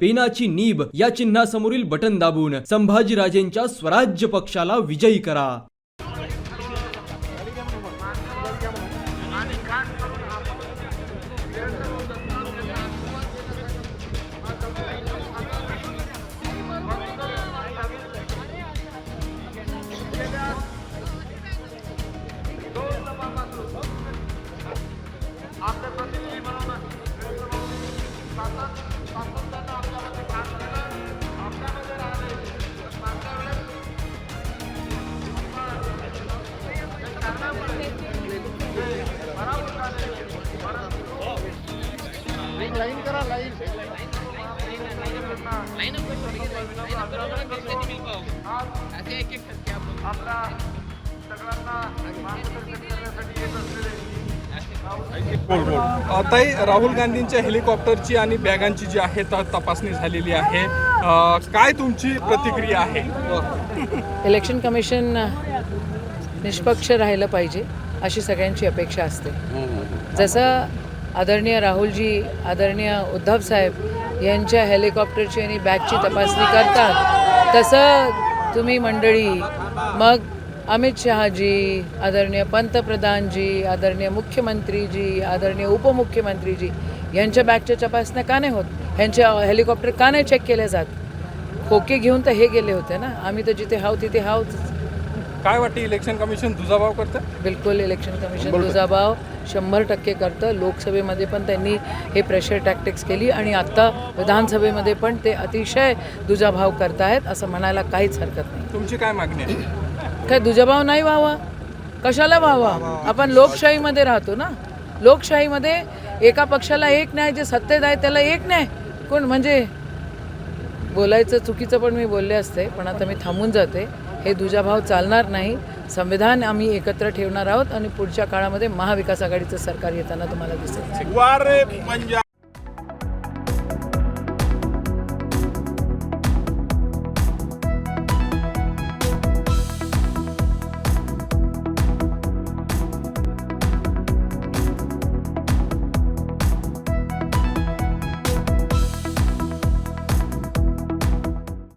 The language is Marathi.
पेनाची नीब या चिन्हासमोरील बटन दाबून संभाजीराजेंच्या स्वराज्य पक्षाला विजयी करा. लाइन करा लाइन हाँ। लाइन अप ऐसे एक एक करके आप लोग आपला सगळ्यांना अ, ताई राहुल गांधींच्या हेलिकॉप्टरची आणि बॅगांची जी आहे त- तपासणी झालेली आहे. काय तुमची प्रतिक्रिया आहे? इलेक्शन कमिशन निष्पक्ष राहिलं पाहिजे अशी सगळ्यांची अपेक्षा असते. जसं आदरणीय राहुलजी आदरणीय उद्धव साहेब यांच्या हेलिकॉप्टरची आणि बॅगची तपासणी करतात तसं तुम्ही मंडळी मग अमित शहाजी आदरणीय पंतप्रधानजी आदरणीय मुख्यमंत्रीजी आदरणीय उपमुख्यमंत्रीजी यांच्या बॅगच्या तपासण्या का नाही होत? ह्यांच्या हेलिकॉप्टर का नाही चेक केले जात? खोके घेऊन तर हे गेले होते ना? आम्ही तर जिथे हाव तिथे हाव काय वाटते इलेक्शन कमिशन दुजाभाव करतं? बिलकुल इलेक्शन कमिशन दुजाभाव. शंभर टक्के करतं. लोकसभेमध्ये पण त्यांनी हे प्रेशर टॅक्टिक्स केली आणि आत्ता विधानसभेमध्ये पण ते अतिशय दुजाभाव करतायत असं म्हणायला काहीच हरकत नाही. तुमची काय मागणी आहे? काय दुजाभाव नाही व्हावा? कशाला व्हावा? आपण लोकशाहीमध्ये राहतो ना. लोकशाहीमध्ये एका पक्षाला एक न्याय जे सत्तेत आहे त्याला एक न्याय. कोण? म्हणजे बोलायचं चुकीचं पण मी बोलले असते पण आता मी थांबून जाते. हे दुजाभाव चालणार नाही. संविधान आम्ही एकत्र ठेवणार आहोत आणि पुढच्या काळामध्ये महाविकास आघाडीचं सरकार येताना तुम्हाला दिसेल.